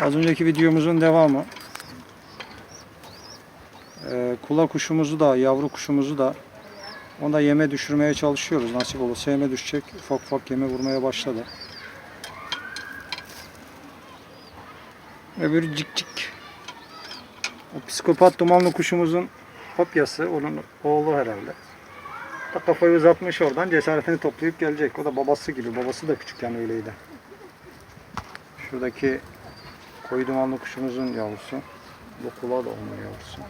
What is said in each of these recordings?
Az önceki videomuzun devamı. Ee, kula kuşumuzu da, yavru kuşumuzu da onu da yeme düşürmeye çalışıyoruz. Nasip olursa yeme düşecek. Ufak ufak yeme vurmaya başladı. Öbürü cik cik. O psikopat dumanlı kuşumuzun kopyası. Onun oğlu herhalde. Da kafayı uzatmış oradan cesaretini toplayıp gelecek. O da babası gibi. Babası da küçükken öyleydi. Şuradaki koyu dumanlı kuşumuzun yavrusu. Bu kulağı da onun yavrusu.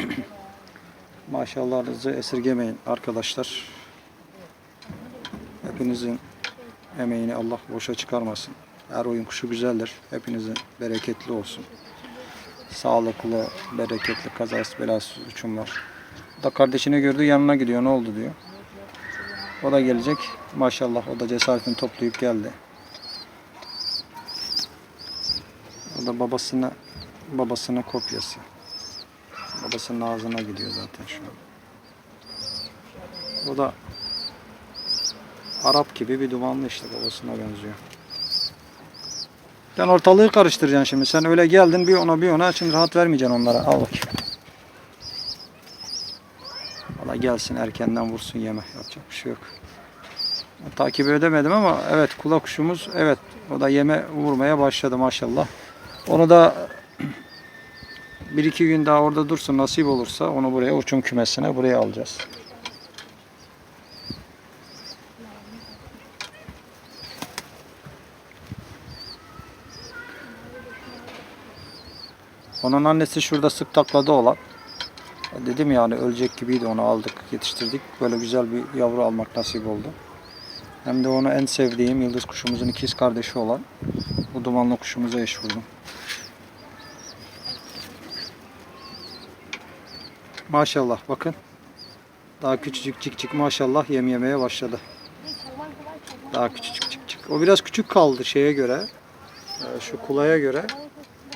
Maşallahınızı esirgemeyin arkadaşlar. Hepinizin emeğini Allah boşa çıkarmasın. Her oyun kuşu güzeldir. Hepinizin bereketli olsun. Sağlıklı, bereketli, kazasız belasız uçumlar. Da kardeşini gördü yanına gidiyor. Ne oldu diyor. O da gelecek. Maşallah o da cesaretini toplayıp geldi. O da babasına babasının kopyası. Babasının ağzına gidiyor zaten şu an. O da Arap gibi bir dumanlı işte babasına benziyor. Sen ortalığı karıştıracaksın şimdi. Sen öyle geldin bir ona bir ona. Şimdi rahat vermeyeceksin onlara. Al bakayım. Valla gelsin erkenden vursun yeme. Yapacak bir şey yok. Takip edemedim ama evet kula kuşumuz evet o da yeme vurmaya başladı maşallah. Onu da bir iki gün daha orada dursun nasip olursa onu buraya uçum kümesine buraya alacağız. Onun annesi şurada sık takladı olan. Dedim yani ölecek gibiydi onu aldık yetiştirdik. Böyle güzel bir yavru almak nasip oldu. Hem de onu en sevdiğim yıldız kuşumuzun ikiz kardeşi olan bu dumanlı kuşumuza eş vurdum. Maşallah bakın. Daha küçücük cik cik maşallah yem yemeye başladı. Daha küçücük cik cik. O biraz küçük kaldı şeye göre. e, Şu kulaya göre.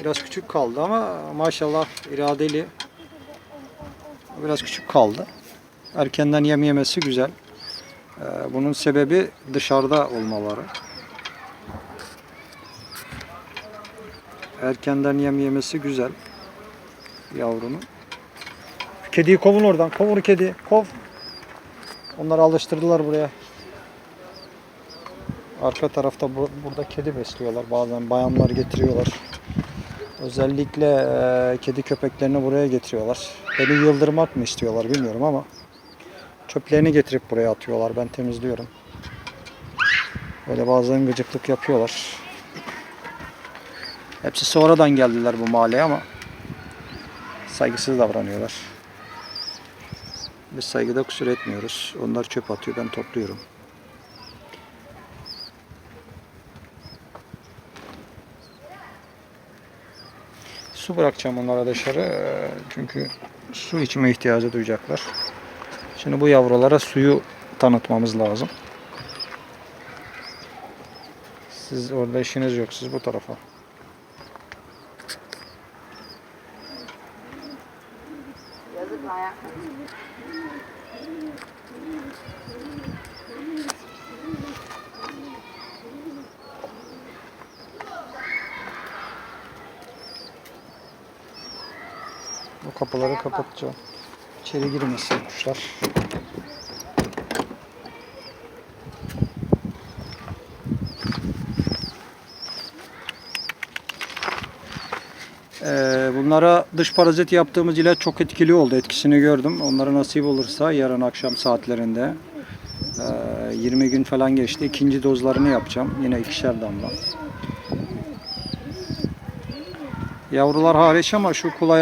Biraz küçük kaldı ama maşallah iradeli. Biraz küçük kaldı. Erkenden yem yemesi güzel. E, Bunun sebebi dışarıda olmaları. Erkenden yem yemesi güzel yavrunun. Kediyi kovun oradan. Kovur kedi. Kov. Onları alıştırdılar buraya. Arka tarafta bu- burada kedi besliyorlar. Bazen bayanlar getiriyorlar. Özellikle e, kedi köpeklerini buraya getiriyorlar. Beni yıldırmak mı istiyorlar bilmiyorum ama çöplerini getirip buraya atıyorlar. Ben temizliyorum. Böyle bazen gıcıklık yapıyorlar. Hepsi sonradan geldiler bu mahalleye ama saygısız davranıyorlar. Biz saygıda kusur etmiyoruz. Onlar çöp atıyor, ben topluyorum. Su bırakacağım onlara dışarı. eee, Çünkü su içme ihtiyacı duyacaklar. Şimdi bu yavrulara suyu tanıtmamız lazım. Siz orada işiniz yok. Siz bu tarafa. Bu kapıları kapatacağım. İçeri girmesin kuşlar. Ee, bunlara dış parazit yaptığımız ilaç çok etkili oldu. Etkisini gördüm. Onlara nasip olursa yarın akşam saatlerinde ee, 20 gün falan geçti. İkinci dozlarını yapacağım. Yine ikişer damla. Yavrular hariç ama şu kulaya